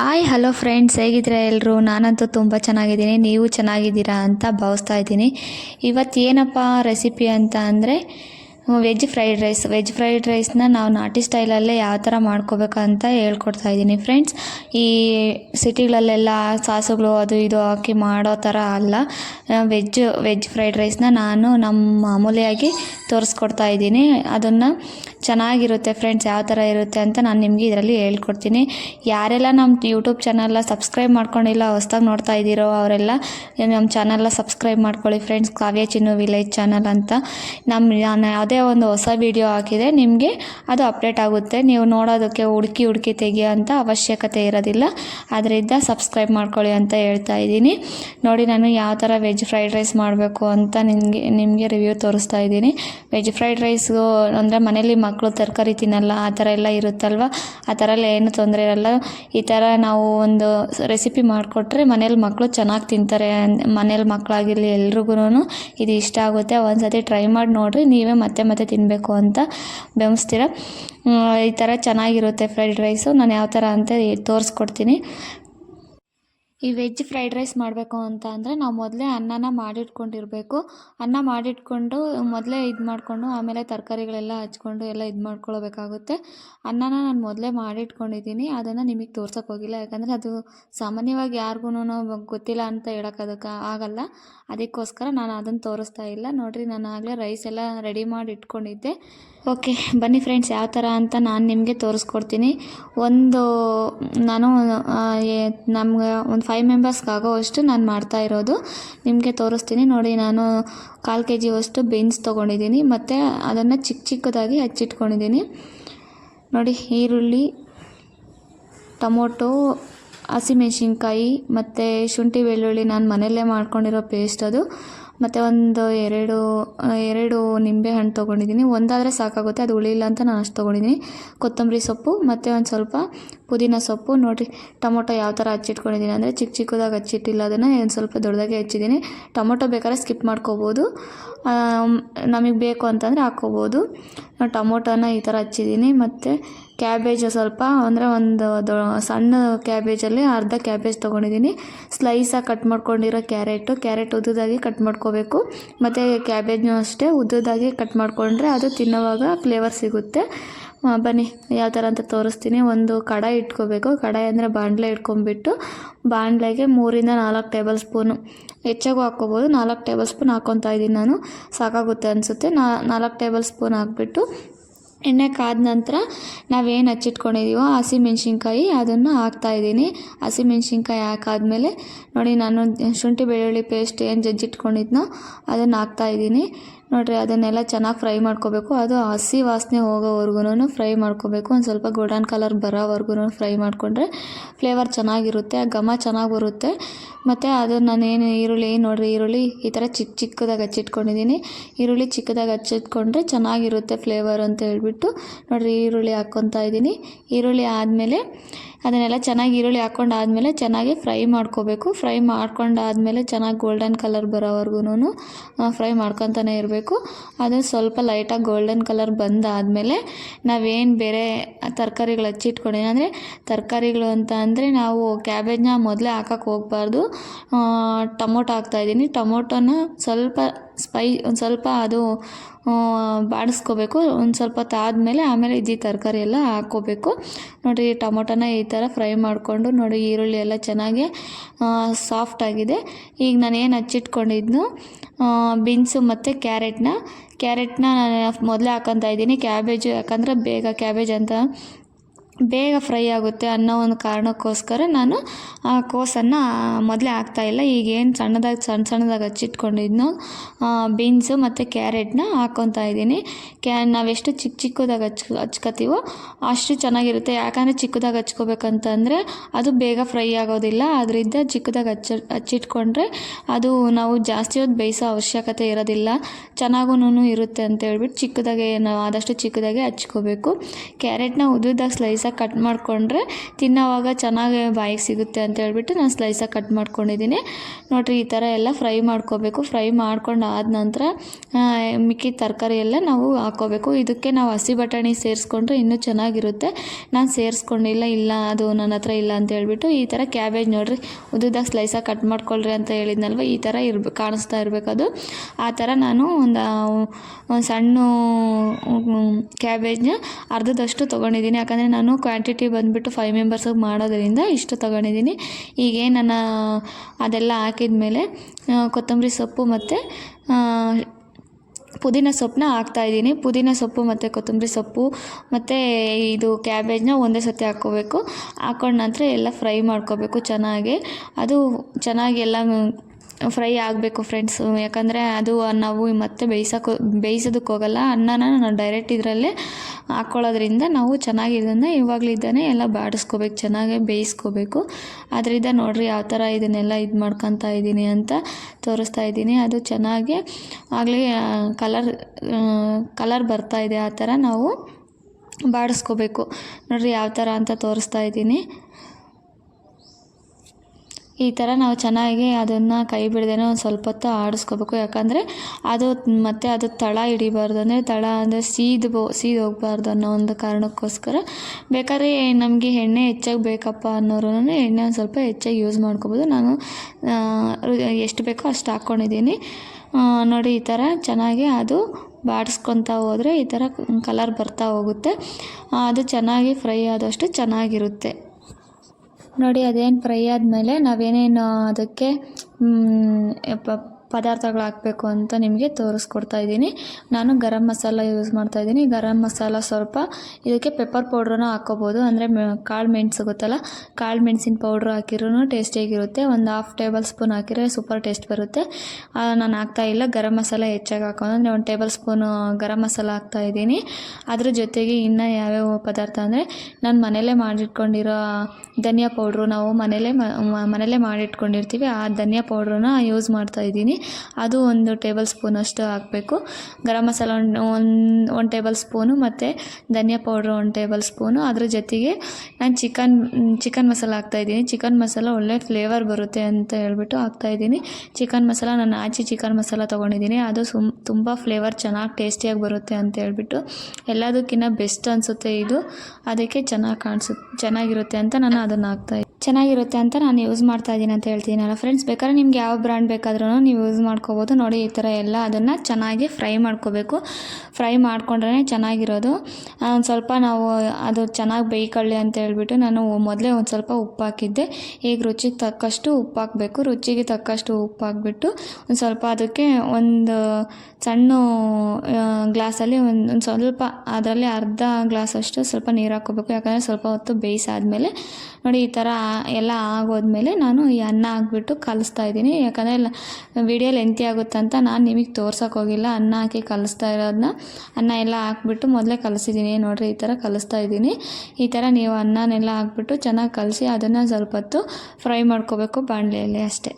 Hi hello friends ಹೇಗಿದ್ದೀರಾ ಎಲ್ಲರೂ ನಾನಂತೂ ತುಂಬ ಚೆನ್ನಾಗಿದ್ದೀನಿ. ನೀವು ಚೆನ್ನಾಗಿದ್ದೀರಾ ಅಂತ ಭಾವಿಸ್ತಾ ಇದ್ದೀನಿ. ಇವತ್ತು ಏನಪ್ಪ ರೆಸಿಪಿ ಅಂತ ಅಂದರೆ veg fried rice veg fried ರೈಸ್ನ ನಾವು ನಾಟಿ ಸ್ಟೈಲಲ್ಲೇ ಯಾವ ಥರ ಮಾಡ್ಕೋಬೇಕಂತ ಹೇಳ್ಕೊಡ್ತಾ ಇದ್ದೀನಿ ಫ್ರೆಂಡ್ಸ್ ಈ ಸಿಟಿಗಳಲ್ಲೆಲ್ಲ ಸಾಸುಗಳು ಅದು ಇದು ಹಾಕಿ ಮಾಡೋ ಥರ ಅಲ್ಲ. ವೆಜ್ ವೆಜ್ ಫ್ರೈಡ್ ರೈಸ್ನ ನಾನು ನಮ್ಮ ಮಾಮೂಲಿಯಾಗಿ ತೋರಿಸ್ಕೊಡ್ತಾ ಇದ್ದೀನಿ. ಅದನ್ನು ಚೆನ್ನಾಗಿರುತ್ತೆ ಫ್ರೆಂಡ್ಸ್ ಯಾವ ಥರ ಇರುತ್ತೆ ಅಂತ ನಾನು ನಿಮಗೆ ಇದರಲ್ಲಿ ಹೇಳ್ಕೊಡ್ತೀನಿ. ಯಾರೆಲ್ಲ ನಮ್ಮ ಯೂಟ್ಯೂಬ್ ಚಾನಲ್ನ ಸಬ್ಸ್ಕ್ರೈಬ್ ಮಾಡ್ಕೊಂಡಿಲ್ಲ, ಹೊಸ್ದಾಗಿ ನೋಡ್ತಾ ಇದ್ದೀರೋ ಅವರೆಲ್ಲ ನಮ್ಮ ಚಾನಲ್ನ ಸಬ್ಸ್ಕ್ರೈಬ್ ಮಾಡ್ಕೊಳ್ಳಿ friends Kavya Chinnu village channel ಅಂತ. ನಮ್ಮ ನಾನು ಯಾವುದೇ ಒಂದು ಹೊಸ ವೀಡಿಯೋ ಹಾಕಿದೆ ನಿಮಗೆ ಅದು ಅಪ್ಡೇಟ್ ಆಗುತ್ತೆ. ನೀವು ನೋಡೋದಕ್ಕೆ ಹುಡುಕಿ ಹುಡುಕಿ ತೆಗಿಯೋಂಥ ಅವಶ್ಯಕತೆ ಇರೋದಿಲ್ಲ. ಅದರಿಂದ ಸಬ್ಸ್ಕ್ರೈಬ್ ಮಾಡ್ಕೊಳ್ಳಿ ಅಂತ ಹೇಳ್ತಾ ಇದ್ದೀನಿ. ನೋಡಿ ನಾನು ಯಾವ ಥರ ವೆಜ್ ಫ್ರೈಡ್ ರೈಸ್ ಮಾಡಬೇಕು ಅಂತ ನಿಮಗೆ ನಿಮಗೆ ರಿವ್ಯೂ ತೋರಿಸ್ತಾ ಇದ್ದೀನಿ. ವೆಜ್ ಫ್ರೈಡ್ ರೈಸು ಅಂದರೆ ಮನೇಲಿ ಮಕ್ಕಳು ತರಕಾರಿ ತಿನ್ನಲ್ಲ, ಆ ಥರ ಎಲ್ಲ ಇರುತ್ತಲ್ವ? ಆ ಥರ ಎಲ್ಲ ಏನು ತೊಂದರೆ ಇರಲ್ಲ. ಈ ಥರ ನಾವು ಒಂದು ರೆಸಿಪಿ ಮಾಡಿಕೊಟ್ರೆ ಮನೇಲಿ ಮಕ್ಕಳು ಚೆನ್ನಾಗಿ ತಿಂತಾರೆ ಮನೇಲಿ ಮಕ್ಕಳಾಗಿರಲಿ ಎಲ್ರಿಗೂ ಇದು ಇಷ್ಟ ಆಗುತ್ತೆ. ಒಂದ್ಸತಿ ಟ್ರೈ ಮಾಡಿ ನೋಡಿರಿ, ನೀವೇ ಮತ್ತೆ ಮತ್ತೆ ತಿನ್ನಬೇಕು ಅಂತ ಬೆಂಬಿಸ್ತೀರ. ಈ ಥರ ಚೆನ್ನಾಗಿರುತ್ತೆ ಫ್ರೈಡ್ ರೈಸು ನಾನು ಯಾವ ಥರ ಅಂತ ತೋರಿಸ್ಕೊಡ್ತೀನಿ. ಈ ವೆಜ್ ಫ್ರೈಡ್ ರೈಸ್ ಮಾಡಬೇಕು ಅಂತ ಅಂದರೆ ನಾವು ಮೊದಲೇ ಅನ್ನನ ಮಾಡಿಟ್ಕೊಂಡಿರಬೇಕು. ಅನ್ನ ಮಾಡಿಟ್ಕೊಂಡು ಮೊದಲೇ ಇದು ಮಾಡಿಕೊಂಡು ಆಮೇಲೆ ತರಕಾರಿಗಳೆಲ್ಲ ಹಚ್ಕೊಂಡು ಎಲ್ಲ ಇದು ಮಾಡ್ಕೊಳ್ಬೇಕಾಗುತ್ತೆ. ಅನ್ನನ ನಾನು ಮೊದಲೇ ಮಾಡಿಟ್ಕೊಂಡಿದ್ದೀನಿ. ಅದನ್ನು ನಿಮಗೆ ತೋರ್ಸೋಕೆ ಹೋಗಿಲ್ಲ. ಯಾಕಂದರೆ ಅದು ಸಾಮಾನ್ಯವಾಗಿ ಯಾರಿಗೂ ಗೊತ್ತಿಲ್ಲ ಅಂತ ಹೇಳೋಕ್ಕದಕ್ಕೆ ಆಗಲ್ಲ. ಅದಕ್ಕೋಸ್ಕರ ನಾನು ಅದನ್ನು ತೋರಿಸ್ತಾ ಇಲ್ಲ. ನೋಡಿರಿ, ನಾನು ಆಗಲೇ ರೈಸ್ ಎಲ್ಲ ರೆಡಿ ಮಾಡಿ ಇಟ್ಕೊಂಡಿದ್ದೆ ಓಕೆ ಬನ್ನಿ ಫ್ರೆಂಡ್ಸ್ ಯಾವ ಥರ ಅಂತ ನಾನು ನಿಮಗೆ ತೋರಿಸ್ಕೊಡ್ತೀನಿ. ಒಂದು, ನಾನು ನಮ್ಗೆ ಒಂದು ಫೈವ್ ಮೆಂಬರ್ಸ್ಗಾಗೋವಷ್ಟು ನಾನು ಮಾಡ್ತಾ ಇರೋದು. ನಿಮಗೆ ತೋರಿಸ್ತೀನಿ. ನೋಡಿ, ನಾನು ಕಾಲು ಕೆ ಜಿವಷ್ಟು ಬೀನ್ಸ್ ತೊಗೊಂಡಿದ್ದೀನಿ. ಮತ್ತು ಅದನ್ನು ಚಿಕ್ಕ ಚಿಕ್ಕದಾಗಿ ಹಚ್ಚಿಟ್ಕೊಂಡಿದ್ದೀನಿ. ನೋಡಿ, ಈರುಳ್ಳಿ, ಟೊಮೊಟೊ ಹಸಿಮೆಣ್ಸಿನ್ಕಾಯಿ ಮತ್ತು ಶುಂಠಿ ಬೆಳ್ಳುಳ್ಳಿ ನಾನು ಮನೆಯಲ್ಲೇ ಮಾಡ್ಕೊಂಡಿರೋ ಪೇಸ್ಟ್ ಅದು. ಮತ್ತು ಒಂದು ಎರಡು ಎರಡು ನಿಂಬೆ ಹಣ್ಣು ತೊಗೊಂಡಿದ್ದೀನಿ ಒಂದಾದರೆ ಸಾಕಾಗುತ್ತೆ, ಅದು ಉಳಿಲ್ಲ ಅಂತ ನಾನು ಅಷ್ಟು ತೊಗೊಂಡಿದ್ದೀನಿ ಕೊತ್ತಂಬರಿ ಸೊಪ್ಪು ಮತ್ತು ಒಂದು ಸ್ವಲ್ಪ ಪುದೀನ ಸೊಪ್ಪು. ನೋಡಿರಿ, ಟೊಮೊಟೊ ಯಾವ ಥರ ಹಚ್ಚಿಟ್ಕೊಂಡಿದ್ದೀನಿ ಅಂದರೆ ಚಿಕ್ಕ ಚಿಕ್ಕದಾಗಿ ಹಚ್ಚಿಟ್ಟಿಲ್ಲ, ಅದನ್ನು ಒಂದು ಸ್ವಲ್ಪ ದೊಡ್ಡದಾಗೆ ಹಚ್ಚಿದ್ದೀನಿ ಟೊಮೊಟೊ ಬೇಕಾದ್ರೆ ಸ್ಕಿಪ್ ಮಾಡ್ಕೋಬೋದು. ನಮಗೆ ಬೇಕು ಅಂತಂದರೆ ಹಾಕ್ಕೋಬೋದು. ಟೊಮೊಟೊನ ಈ ಥರ ಹಚ್ಚಿದ್ದೀನಿ ಮತ್ತು ಕ್ಯಾಬೇಜ್ ಸ್ವಲ್ಪ, ಅಂದರೆ ಒಂದು ದೊ, ಸಣ್ಣ ಕ್ಯಾಬೇಜಲ್ಲಿ ಅರ್ಧ ಕ್ಯಾಬೇಜ್ ತೊಗೊಂಡಿದ್ದೀನಿ ಸ್ಲೈಸಾಗಿ ಕಟ್ ಮಾಡ್ಕೊಂಡಿರೋ ಕ್ಯಾರೆಟು, ಕ್ಯಾರೆಟ್ ಉದ್ದದಾಗಿ ಕಟ್ ಮಾಡ್ಕೋಬೇಕು. ಮತ್ತು ಕ್ಯಾಬೇಜ್ನೂ ಅಷ್ಟೇ, ಉದ್ದದಾಗಿ ಕಟ್ ಮಾಡಿಕೊಂಡ್ರೆ ಅದು ತಿನ್ನೋವಾಗ ಫ್ಲೇವರ್ ಸಿಗುತ್ತೆ. ಬನ್ನಿ, ಯಾವ ಥರ ಅಂತ ತೋರಿಸ್ತೀನಿ. ಒಂದು ಕಡಾಯಿ ಇಟ್ಕೋಬೇಕು. ಕಡಾಯಿ ಅಂದರೆ ಬಾಣಲೆ ಇಟ್ಕೊಂಬಿಟ್ಟು ಬಾಣಲೆಗೆ ಮೂರಿಂದ ನಾಲ್ಕು ಟೇಬಲ್ ಸ್ಪೂನು ಹೆಚ್ಚಾಗೂ ಹಾಕ್ಕೋಬೋದು. ನಾಲ್ಕು ಟೇಬಲ್ ಸ್ಪೂನ್ ಹಾಕ್ಕೊತಾ ಇದ್ದೀನಿ ನಾನು. ಸಾಕಾಗುತ್ತೆ ಅನಿಸುತ್ತೆ. ನಾಲ್ಕು ಟೇಬಲ್ ಸ್ಪೂನ್ ಹಾಕ್ಬಿಟ್ಟು ಎಣ್ಣೆ ಕಾದ ನಂತರ ನಾವೇನು ಹಚ್ಚಿಟ್ಕೊಂಡಿದ್ದೀವೋ ಹಸಿಮೆಣ್ಸಿನ್ಕಾಯಿ ಅದನ್ನು ಹಾಕ್ತಾಯಿದ್ದೀನಿ ಹಸಿಮೆಣ್ಸಿನ್ಕಾಯಿ ಹಾಕಾದ್ಮೇಲೆ ನೋಡಿ ನಾನು ಶುಂಠಿ ಬೆಳ್ಳುಳ್ಳಿ ಪೇಸ್ಟ್ ಏನು ಜಜ್ಜಿಟ್ಕೊಂಡಿದ್ನೋ ಅದನ್ನು ಹಾಕ್ತಾಯಿದ್ದೀನಿ ನೋಡಿರಿ, ಅದನ್ನೆಲ್ಲ ಚೆನ್ನಾಗಿ ಫ್ರೈ ಮಾಡ್ಕೋಬೇಕು. ಅದು ಹಸಿ ವಾಸನೆ ಹೋಗೋವರೆಗೂ ಫ್ರೈ ಮಾಡ್ಕೋಬೇಕು. ಒಂದು ಸ್ವಲ್ಪ ಗೋಲ್ಡನ್ ಕಲರ್ ಬರೋವರೆಗೂ ಫ್ರೈ ಮಾಡಿಕೊಂಡ್ರೆ ಫ್ಲೇವರ್ ಚೆನ್ನಾಗಿರುತ್ತೆ ಘಮ ಚೆನ್ನಾಗಿ ಬರುತ್ತೆ ಮತ್ತು ಅದು ನಾನೇನು ಈರುಳ್ಳಿ ನೋಡಿರಿ, ಈರುಳ್ಳಿ ಈ ಥರ ಚಿಕ್ಕ ಚಿಕ್ಕದಾಗಿ ಹಚ್ಚಿಟ್ಕೊಂಡಿದ್ದೀನಿ ಈರುಳ್ಳಿ ಚಿಕ್ಕದಾಗಿ ಹಚ್ಚಿಟ್ಕೊಂಡ್ರೆ ಚೆನ್ನಾಗಿರುತ್ತೆ ಫ್ಲೇವರ್ ಅಂತ ಹೇಳ್ಬಿಟ್ಟು ನೋಡಿರಿ, ಈರುಳ್ಳಿ ಹಾಕ್ಕೊತಾ ಇದ್ದೀನಿ ಈರುಳ್ಳಿ ಆದಮೇಲೆ ಅದನ್ನೆಲ್ಲ ಚೆನ್ನಾಗಿ ಈರುಳ್ಳಿ ಹಾಕ್ಕೊಂಡಾದ್ಮೇಲೆ ಚೆನ್ನಾಗಿ ಫ್ರೈ ಮಾಡ್ಕೋಬೇಕು. ಫ್ರೈ ಮಾಡ್ಕೊಂಡಾದ್ಮೇಲೆ ಚೆನ್ನಾಗಿ ಗೋಲ್ಡನ್ ಕಲರ್ ಬರೋವರೆಗೂ ಫ್ರೈ ಮಾಡ್ಕೊತಾನೆ ಇರಬೇಕು. ಅದು ಸ್ವಲ್ಪ ಲೈಟಾಗಿ ಗೋಲ್ಡನ್ ಕಲರ್ ಬಂದಾದಮೇಲೆ ನಾವೇನು ಬೇರೆ ತರಕಾರಿಗಳು ಹಚ್ಚಿಟ್ಕೊಂಡಿದ್ದೀನಿ ಅಂದರೆ, ತರಕಾರಿಗಳು ಅಂತ ಅಂದರೆ ನಾವು ಕ್ಯಾಬೇಜ್ನ ಮೊದಲೇ ಹಾಕೋಕೆ ಹೋಗಬಾರ್ದು. ಟೊಮೊಟೊ ಹಾಕ್ತಾಯಿದ್ದೀನಿ ಟೊಮೊಟೊನ ಸ್ವಲ್ಪ ಸ್ಪೈ ಒಂದು ಸ್ವಲ್ಪ ಅದು ಬಾಡಿಸ್ಕೋಬೇಕು. ಒಂದು ಸ್ವಲ್ಪ ತಾದ್ಮೇಲೆ ಆಮೇಲೆ ಇದ್ದಿ ತರಕಾರಿ ಎಲ್ಲ ಹಾಕ್ಕೋಬೇಕು. ನೋಡಿ ಟೊಮೊಟೊನ ಈ ಥರ ಫ್ರೈ ಮಾಡಿಕೊಂಡು ನೋಡಿ, ಈರುಳ್ಳಿ ಎಲ್ಲ ಚೆನ್ನಾಗಿ ಸಾಫ್ಟ್ ಆಗಿದೆ. ಈಗ ನಾನು ಏನು ಹಚ್ಚಿಟ್ಕೊಂಡಿದ್ನು ಬೀನ್ಸು ಮತ್ತು ಕ್ಯಾರೆಟ್ನ. ಕ್ಯಾರೆಟ್ನ ನಾನು ಮೊದಲೇ ಹಾಕೊತಾ ಇದ್ದೀನಿ. ಕ್ಯಾಬೇಜು, ಯಾಕಂದರೆ ಬೇಗ ಕ್ಯಾಬೇಜ್ ಅಂತ ಬೇಗ ಫ್ರೈ ಆಗುತ್ತೆ ಅನ್ನೋ ಒಂದು ಕಾರಣಕ್ಕೋಸ್ಕರ ನಾನು ಆ ಕೋಸನ್ನು ಮೊದಲೇ ಹಾಕ್ತಾಯಿಲ್ಲ ಈಗೇನು ಸಣ್ಣದಾಗಿ ಸಣ್ಣ ಸಣ್ಣದಾಗಿ ಹಚ್ಚಿಟ್ಕೊಂಡಿದ್ನೋ ಬೀನ್ಸು ಮತ್ತು ಕ್ಯಾರೆಟ್ನ ಹಾಕ್ಕೊತಾ ಇದ್ದೀನಿ. ಕ್ಯಾ ನಾವೆಷ್ಟು ಚಿಕ್ಕ ಚಿಕ್ಕದಾಗಿ ಹಚ್ ಹಚ್ಕೋತೀವೋ ಅಷ್ಟು ಚೆನ್ನಾಗಿರುತ್ತೆ. ಯಾಕಂದರೆ ಚಿಕ್ಕದಾಗಿ ಹಚ್ಕೋಬೇಕಂತಂದರೆ ಅದು ಬೇಗ ಫ್ರೈ ಆಗೋದಿಲ್ಲ. ಅದರಿಂದ ಚಿಕ್ಕದಾಗಿ ಹಚ್ಚ, ಹಚ್ಚಿಟ್ಕೊಂಡ್ರೆ ಅದು ನಾವು ಜಾಸ್ತಿ ಹೊತ್ತು ಬೇಯಿಸೋ ಅವಶ್ಯಕತೆ ಇರೋದಿಲ್ಲ. ಚೆನ್ನಾಗೂ ಇರುತ್ತೆ ಅಂತ ಹೇಳ್ಬಿಟ್ಟು ಚಿಕ್ಕದಾಗೆ ನಾವು ಆದಷ್ಟು ಚಿಕ್ಕದಾಗೆ ಹಚ್ಕೋಬೇಕು. ಕ್ಯಾರೆಟ್ನ ಉದ್ದುದಾಗಿ ಸ್ಲೈಸಾಗಿ ಕಟ್ ಮಾಡಿಕೊಂಡ್ರೆ ತಿನ್ನೋವಾಗ ಚೆನ್ನಾಗಿ ಬಾಯಿಗೆ ಸಿಗುತ್ತೆ ಅಂತ ಹೇಳ್ಬಿಟ್ಟು ನಾನು ಸ್ಲೈಸಾಗಿ ಕಟ್ ಮಾಡ್ಕೊಂಡಿದ್ದೀನಿ. ನೋಡಿರಿ, ಈ ಥರ ಎಲ್ಲ ಫ್ರೈ ಮಾಡ್ಕೋಬೇಕು. ಫ್ರೈ ಮಾಡ್ಕೊಂಡು ಆದ ನಂತರ ಮಿಕ್ಕಿದ ತರಕಾರಿ ಎಲ್ಲ ನಾವು ಹಾಕೋಬೇಕು. ಇದಕ್ಕೆ ನಾವು ಹಸಿ ಬಟಾಣಿ ಸೇರಿಸ್ಕೊಂಡ್ರೆ ಇನ್ನೂ ಚೆನ್ನಾಗಿರುತ್ತೆ. ನಾನು ಸೇರಿಸ್ಕೊಂಡಿಲ್ಲ, ಇಲ್ಲ, ಅದು ನನ್ನ ಹತ್ರ ಇಲ್ಲ ಅಂತ ಹೇಳ್ಬಿಟ್ಟು ಈ ಥರ ಕ್ಯಾಬೇಜ್ ನೋಡಿರಿ ಉದ್ದುದಾಗ ಸ್ಲೈಸಾಗಿ ಕಟ್ ಮಾಡ್ಕೊಳ್ರಿ ಅಂತ ಹೇಳಿದ್ನಲ್ವ? ಈ ಥರ ಇರ್ಬೇಕು ಕಾಣಿಸ್ತಾ ಇರಬೇಕು ಅದು. ಆ ಥರ ನಾನು ಒಂದು ಸಣ್ಣ ಕ್ಯಾಬೇಜ್ನ ಅರ್ಧದಷ್ಟು ತೊಗೊಂಡಿದ್ದೀನಿ. ಯಾಕಂದರೆ ನಾನು ಕ್ವಾಂಟಿಟಿ ಬಂದುಬಿಟ್ಟು ಫೈವ್ ಮೆಂಬರ್ಸಿಗೆ ಮಾಡೋದ್ರಿಂದ ಇಷ್ಟು ತಗೊಂಡಿದ್ದೀನಿ. ಹೀಗೆ ನನ್ನ ಅದೆಲ್ಲ ಹಾಕಿದ ಮೇಲೆ ಕೊತ್ತಂಬರಿ ಸೊಪ್ಪು ಮತ್ತು ಪುದೀನ ಸೊಪ್ಪನ್ನ ಹಾಕ್ತಾಯಿದ್ದೀನಿ ಪುದೀನ ಸೊಪ್ಪು ಮತ್ತು ಕೊತ್ತಂಬರಿ ಸೊಪ್ಪು ಮತ್ತು ಇದು ಕ್ಯಾಬೇಜ್ನ ಒಂದೇ ಸತಿ ಹಾಕ್ಕೋಬೇಕು. ಹಾಕೊಂಡ ನಂತರ ಎಲ್ಲ ಫ್ರೈ ಮಾಡ್ಕೋಬೇಕು ಚೆನ್ನಾಗಿ. ಅದು ಚೆನ್ನಾಗಿ ಎಲ್ಲ ಫ್ರೈ ಆಗಬೇಕು ಫ್ರೆಂಡ್ಸು ಯಾಕಂದರೆ ಅದು ನಾವು ಮತ್ತೆ ಬೇಯಿಸೋಕೆ ಬೇಯಿಸೋದಕ್ಕೆ ಹೋಗಲ್ಲ. ಅನ್ನನ ನಾವು ಡೈರೆಕ್ಟ್ ಇದರಲ್ಲೇ ಹಾಕ್ಕೊಳ್ಳೋದ್ರಿಂದ ನಾವು ಚೆನ್ನಾಗಿ ಇದನ್ನು ಇವಾಗಲಿದ್ದಾನೆ ಎಲ್ಲ ಬಾಡಿಸ್ಕೋಬೇಕು, ಚೆನ್ನಾಗಿ ಬೇಯಿಸ್ಕೋಬೇಕು. ಅದರಿಂದ ನೋಡಿರಿ ಯಾವ ಥರ ಇದನ್ನೆಲ್ಲ ಇದು ಮಾಡ್ಕೊತಾ ಇದ್ದೀನಿ ಅಂತ ತೋರಿಸ್ತಾ ಇದ್ದೀನಿ. ಅದು ಚೆನ್ನಾಗಿ ಆಗಲಿ ಕಲರ್ ಕಲರ್ ಬರ್ತಾ ಇದೆ. ಆ ಥರ ನಾವು ಬಾಡಿಸ್ಕೋಬೇಕು. ನೋಡಿರಿ ಯಾವ ಥರ ಅಂತ ತೋರಿಸ್ತಾ ಇದ್ದೀನಿ. ಈ ಥರ ನಾವು ಚೆನ್ನಾಗಿ ಅದನ್ನು ಕೈ ಬಿಡದೇನೆ ಒಂದು ಸ್ವಲ್ಪ ಹೊತ್ತು ಆಡಿಸ್ಕೋಬೇಕು. ಯಾಕಂದರೆ ಅದು ಮತ್ತೆ ಅದು ತಳ ಹಿಡಿಬಾರ್ದು. ಅಂದರೆ ತಳ ಅಂದರೆ ಸೀದ್ಬೋ ಸೀದು ಹೋಗ್ಬಾರ್ದು ಅನ್ನೋ ಒಂದು ಕಾರಣಕ್ಕೋಸ್ಕರ ಬೇಕಾದ್ರೆ ನಮಗೆ ಎಣ್ಣೆ ಹೆಚ್ಚಾಗಿ ಬೇಕಪ್ಪ ಅನ್ನೋರು ಎಣ್ಣೆ ಒಂದು ಸ್ವಲ್ಪ ಹೆಚ್ಚಾಗಿ ಯೂಸ್ ಮಾಡ್ಕೋಬೋದು. ನಾನು ಎಷ್ಟು ಬೇಕೋ ಅಷ್ಟು ಹಾಕ್ಕೊಂಡಿದ್ದೀನಿ. ನೋಡಿ ಈ ಥರ ಚೆನ್ನಾಗಿ ಅದು ಬಾಡಿಸ್ಕೊತಾ ಹೋದರೆ ಈ ಥರ ಕಲರ್ ಬರ್ತಾ ಹೋಗುತ್ತೆ. ಅದು ಚೆನ್ನಾಗಿ ಫ್ರೈ ಆದಷ್ಟು ಚೆನ್ನಾಗಿರುತ್ತೆ. ನೋಡಿ ಅದೇನು ಫ್ರೈ ಆದಮೇಲೆ ನಾವೇನೇನು ಅದಕ್ಕೆ ಪದಾರ್ಥಗಳು ಹಾಕಬೇಕು ಅಂತ ನಿಮಗೆ ತೋರಿಸ್ಕೊಡ್ತಾ ಇದ್ದೀನಿ. ನಾನು ಗರಂ ಮಸಾಲ ಯೂಸ್ ಮಾಡ್ತಾ ಇದ್ದೀನಿ. ಗರಂ ಮಸಾಲ ಸ್ವಲ್ಪ ಇದಕ್ಕೆ ಪೆಪ್ಪರ್ ಪೌಡ್ರನ್ನು ಹಾಕೋಬೋದು. ಅಂದರೆ ಕಾಳು ಮೆಣಸು ಗೊತ್ತಲ್ಲ? ಕಾಳು ಮೆಣಸಿನ ಪೌಡ್ರ್ ಹಾಕಿರೂ ಟೇಸ್ಟಿಯಾಗಿರುತ್ತೆ ಒಂದು ಹಾಫ್ ಟೇಬಲ್ ಸ್ಪೂನ್ ಹಾಕಿದ್ರೆ ಸೂಪರ್ ಟೇಸ್ಟ್ ಬರುತ್ತೆ. ನಾನು ಹಾಕ್ತಾ ಇಲ್ಲ. ಗರಂ ಮಸಾಲ ಹೆಚ್ಚಾಗಿ ಹಾಕೋದು ಅಂದರೆ ಒಂದು ಟೇಬಲ್ ಸ್ಪೂನು ಗರಂ ಮಸಾಲ ಹಾಕ್ತಾ ಇದ್ದೀನಿ. ಅದ್ರ ಜೊತೆಗೆ ಇನ್ನು ಯಾವ್ಯಾವ ಪದಾರ್ಥ ಅಂದರೆ ನಾನು ಮನೇಲೇ ಮಾಡಿಟ್ಕೊಂಡಿರೋ ಧನಿಯಾ ಪೌಡ್ರು ನಾವು ಮನೇಲೇ ಮನೇಲೇ ಮಾಡಿಟ್ಕೊಂಡಿರ್ತೀವಿ. ಆ ಧನಿಯಾ ಪೌಡ್ರನ್ನ ಯೂಸ್ ಮಾಡ್ತಾ ಇದ್ದೀನಿ. ಅದು ಒಂದು ಟೇಬಲ್ ಸ್ಪೂನಷ್ಟು ಹಾಕಬೇಕು. ಗರಂ ಮಸಾಲ ಒಂದು ಒಂದು ಒಂದು ಟೇಬಲ್ ಸ್ಪೂನು ಮತ್ತು ಧನಿಯಾ ಪೌಡ್ರ್ ಒಂದು ಟೇಬಲ್ ಸ್ಪೂನು. ಅದ್ರ ಜೊತೆಗೆ ನಾನು ಚಿಕನ್ ಚಿಕನ್ ಮಸಾಲ ಹಾಕ್ತಾಯಿದ್ದೀನಿ ಚಿಕನ್ ಮಸಾಲ ಒಳ್ಳೆ ಫ್ಲೇವರ್ ಬರುತ್ತೆ ಅಂತ ಹೇಳ್ಬಿಟ್ಟು ಹಾಕ್ತಾಯಿದ್ದೀನಿ ಚಿಕನ್ ಮಸಾಲ ನಾನು ಆಚೆ ಚಿಕನ್ ಮಸಾಲ ತೊಗೊಂಡಿದ್ದೀನಿ. ಅದು ಸುಮ್, ತುಂಬ ಫ್ಲೇವರ್ ಚೆನ್ನಾಗಿ ಟೇಸ್ಟಿಯಾಗಿ ಬರುತ್ತೆ ಅಂತ ಹೇಳ್ಬಿಟ್ಟು ಎಲ್ಲದಕ್ಕಿಂತ ಬೆಸ್ಟ್ ಅನಿಸುತ್ತೆ ಇದು. ಅದಕ್ಕೆ ಚೆನ್ನಾಗಿ ಕಾಣಿಸುತ್ತೆ ಚೆನ್ನಾಗಿರುತ್ತೆ ಅಂತ ನಾನು ಅದನ್ನು ಹಾಕ್ತಾಯಿದ್ದೀನಿ ಚೆನ್ನಾಗಿರುತ್ತೆ ಅಂತ ನಾನು ಯೂಸ್ ಮಾಡ್ತಾ ಇದ್ದೀನಿ ಅಂತ ಹೇಳ್ತೀನಲ್ಲ ಫ್ರೆಂಡ್ಸ್ ಬೇಕಾದ್ರೆ ನಿಮ್ಗೆ ಯಾವ ಬ್ರ್ಯಾಂಡ್ ಬೇಕಾದ್ರೂ ನೀವು ಯೂಸ್ ಮಾಡ್ಕೋಬೋದು. ನೋಡಿ, ಈ ಥರ ಎಲ್ಲ ಅದನ್ನು ಚೆನ್ನಾಗಿ ಫ್ರೈ ಮಾಡ್ಕೋಬೇಕು. ಫ್ರೈ ಮಾಡ್ಕೊಂಡ್ರೆ ಚೆನ್ನಾಗಿರೋದು. ಒಂದು ಸ್ವಲ್ಪ ನಾವು ಅದು ಚೆನ್ನಾಗಿ ಬೇಯ್ಕೊಳ್ಳಿ ಅಂತ ಹೇಳ್ಬಿಟ್ಟು ನಾನು ಮೊದಲೇ ಒಂದು ಸ್ವಲ್ಪ ಉಪ್ಪು ಹಾಕಿದ್ದೆ. ಈಗ ರುಚಿಗೆ ತಕ್ಕಷ್ಟು ಉಪ್ಪು ಹಾಕಬೇಕು. ರುಚಿಗೆ ತಕ್ಕಷ್ಟು ಉಪ್ಪು ಹಾಕ್ಬಿಟ್ಟು ಒಂದು ಸ್ವಲ್ಪ ಅದಕ್ಕೆ ಒಂದು ಸಣ್ಣ ಗ್ಲಾಸಲ್ಲಿ ಒಂದು ಒಂದು ಸ್ವಲ್ಪ ಅದರಲ್ಲಿ ಅರ್ಧ ಗ್ಲಾಸಷ್ಟು ಸ್ವಲ್ಪ ನೀರು ಹಾಕ್ಕೋಬೇಕು. ಯಾಕಂದರೆ ಸ್ವಲ್ಪ ಹೊತ್ತು ಬೇಯಿಸಾದ್ಮೇಲೆ, ನೋಡಿ, ಈ ಥರ ಎಲ್ಲ ಆಗೋದ್ಮೇಲೆ ನಾನು ಈ ಅನ್ನ ಹಾಕ್ಬಿಟ್ಟು ಕಲಿಸ್ತಾ ಇದ್ದೀನಿ. ಯಾಕಂದರೆ ವಿಡಿಯೋ ಎಂತಿ ಆಗುತ್ತೆ ಅಂತ ನಾನು ನಿಮಗೆ ತೋರ್ಸೋಕೆ ಹೋಗಿಲ್ಲ. ಅನ್ನ ಹಾಕಿ ಕಲಿಸ್ತಾ ಇರೋದನ್ನ ಅನ್ನ ಎಲ್ಲ ಹಾಕ್ಬಿಟ್ಟು ಮೊದಲೇ ಕಲಿಸಿದ್ದೀನಿ ನೋಡಿರಿ, ಈ ಥರ ಕಲಿಸ್ತಾ ಇದ್ದೀನಿ. ಈ ಥರ ನೀವು ಅನ್ನನೆಲ್ಲ ಹಾಕ್ಬಿಟ್ಟು ಚೆನ್ನಾಗಿ ಕಲಸಿ ಅದನ್ನು ಸ್ವಲ್ಪ ಹೊತ್ತು ಫ್ರೈ ಮಾಡ್ಕೋಬೇಕು ಬಾಣಲೆಯಲ್ಲಿ ಅಷ್ಟೇ.